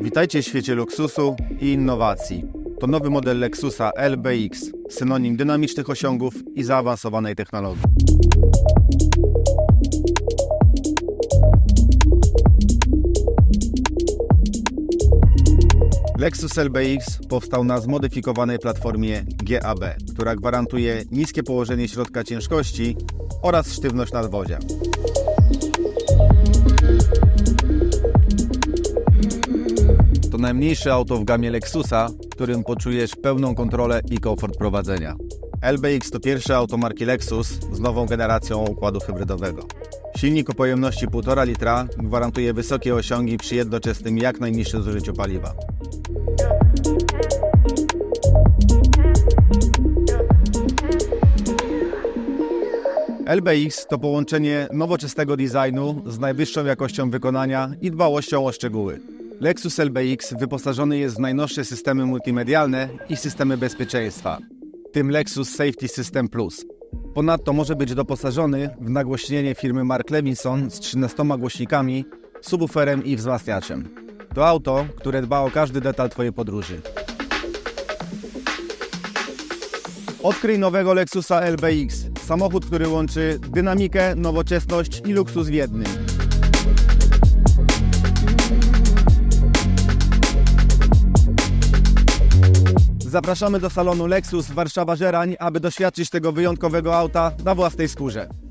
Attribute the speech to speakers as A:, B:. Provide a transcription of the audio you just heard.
A: Witajcie w świecie luksusu i innowacji. To nowy model Lexusa LBX, synonim dynamicznych osiągów i zaawansowanej technologii. Lexus LBX powstał na zmodyfikowanej platformie GAB, która gwarantuje niskie położenie środka ciężkości oraz sztywność nadwozia. To najmniejsze auto w gamie Lexusa, którym poczujesz pełną kontrolę i komfort prowadzenia. LBX to pierwsze auto marki Lexus z nową generacją układu hybrydowego. Silnik o pojemności 1,5 litra gwarantuje wysokie osiągi przy jednoczesnym jak najniższym zużyciu paliwa. LBX to połączenie nowoczesnego designu z najwyższą jakością wykonania i dbałością o szczegóły. Lexus LBX wyposażony jest w najnowsze systemy multimedialne i systemy bezpieczeństwa, tym Lexus Safety System Plus. Ponadto może być doposażony w nagłośnienie firmy Mark Levinson z 13 głośnikami, subwooferem i wzmacniaczem. To auto, które dba o każdy detal Twojej podróży. Odkryj nowego Lexusa LBX. Samochód, który łączy dynamikę, nowoczesność i luksus w jednym. Zapraszamy do salonu Lexus Warszawa Żerań, aby doświadczyć tego wyjątkowego auta na własnej skórze.